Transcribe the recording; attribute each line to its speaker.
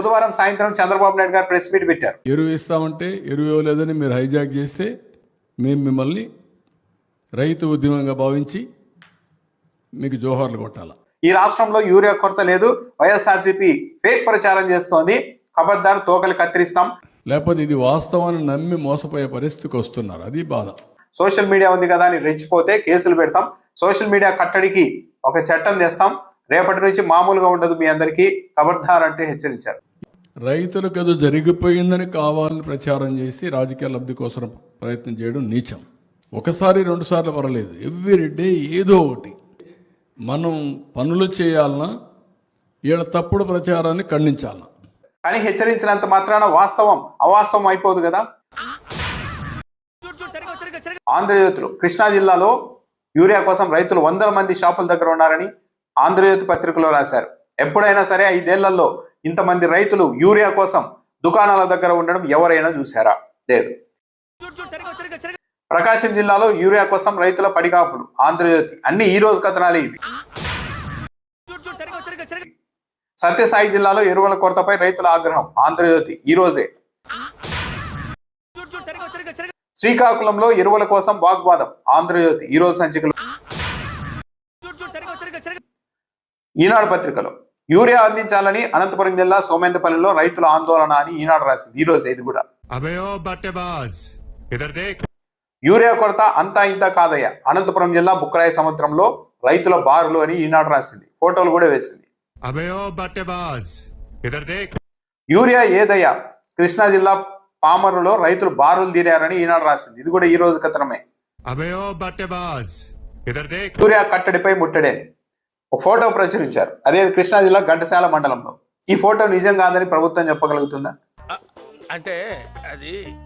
Speaker 1: బుధవారం సాయంత్రం చంద్రబాబు నాయుడు గారు ప్రెస్ మీట్ పెట్టారు.
Speaker 2: ఎరువు ఇస్తామంటే ఎరువు ఇవ్వలేదని మీరు హైజాక్ చేస్తే మేము మిమ్మల్ని రైతు ఉద్యమంగా భావించి మీకు జోహార్లు కొట్టాల.
Speaker 1: ఈ రాష్ట్రంలో యూరియా కొరత లేదు వైఎస్ఆర్సీపీ ఫేక్ ప్రచారం చేస్తోంది ఖబర్దార్ తోకలు కత్తిరిస్తాం.
Speaker 2: లేకపోతే ఇది వాస్తవాన్ని నమ్మి మోసపోయే పరిస్థితికి వస్తున్నారు. అది బాధ.
Speaker 1: సోషల్ మీడియా ఉంది కదా అని రెచ్చిపోతే కేసులు పెడతాం. సోషల్ మీడియా కట్టడికి ఒక చట్టం తెస్తాం. రేపటి నుంచి మామూలుగా ఉండదు మీ అందరికీ ఖబర్దార్ అంటే హెచ్చరించారు.
Speaker 2: రైతులకు ఏదో జరిగిపోయిందని కావాలని ప్రచారం చేసి రాజకీయ లబ్ధి కోసం ప్రయత్నం చేయడం నీచం. ఒకసారి రెండు సార్లు పర్వాలేదు. ఎవ్రీ డే ఏదో ఒకటి. మనం పనులు చేయాలన్నా వీళ్ళ తప్పుడు ప్రచారాన్ని ఖండించాలన్నా.
Speaker 1: కానీ హెచ్చరించినంత మాత్రాన వాస్తవం అవాస్తవం అయిపోదు కదా? ఆంధ్రజ్యోతులు కృష్ణా జిల్లాలో యూరియా కోసం రైతులు వందల మంది షాపుల దగ్గర ఉన్నారని ఆంధ్రజ్యోతి పత్రికలో రాశారు. ఎప్పుడైనా సరే ఐదేళ్ళలో ఇంతమంది రైతులు యూరియా కోసం దుకాణాల దగ్గర ఉండడం ఎవరైనా చూసారా లేదు. ప్రకాశం జిల్లాలో యూరియా కోసం రైతుల పడిగాపులు ఆంధ్రజ్యోతి. అన్ని ఈ రోజు కథనాలే ఇవి. సత్యసాయి జిల్లాలో ఎరువుల కొరతపై రైతుల ఆగ్రహం ఆంధ్రజ్యోతి. ఈ రోజే. శ్రీకాకుళంలో ఎరువుల కోసం వాగ్వాదం ఆంధ్రజ్యోతి. ఈ రోజు సంచికలో. ఈనాడు పత్రికలో. యూరియా అందించాలని అనంతపురం జిల్లా సోమేందపల్లిలో రైతుల ఆందోళన అని ఈనాడు రాసింది. ఈ రోజు ఇది కూడా. యూరియా కొరత అంతా ఇంత కాదయ్య. అనంతపురం జిల్లా బుక్కరాయ సముద్రంలో రైతుల బారులు అని ఈనాడు రాసింది. ఫోటోలు కూడా వేసింది. యూరియా ఏదయ్యా? కృష్ణా జిల్లా పామరులో రైతులు బారులు తీరారని ఈనాడు రాసింది. ఇది కూడా ఈ రోజు కథనమే. యూరియా కట్టడిపై ముట్టడేని. ఒక ఫోటో ప్రచురించారు. అదే కృష్ణా జిల్లా ఘంటసాల మండలంలో. ఈ ఫోటో నిజం కాదని ప్రభుత్వం చెప్పగలుగుతుందా?
Speaker 3: అంటే అది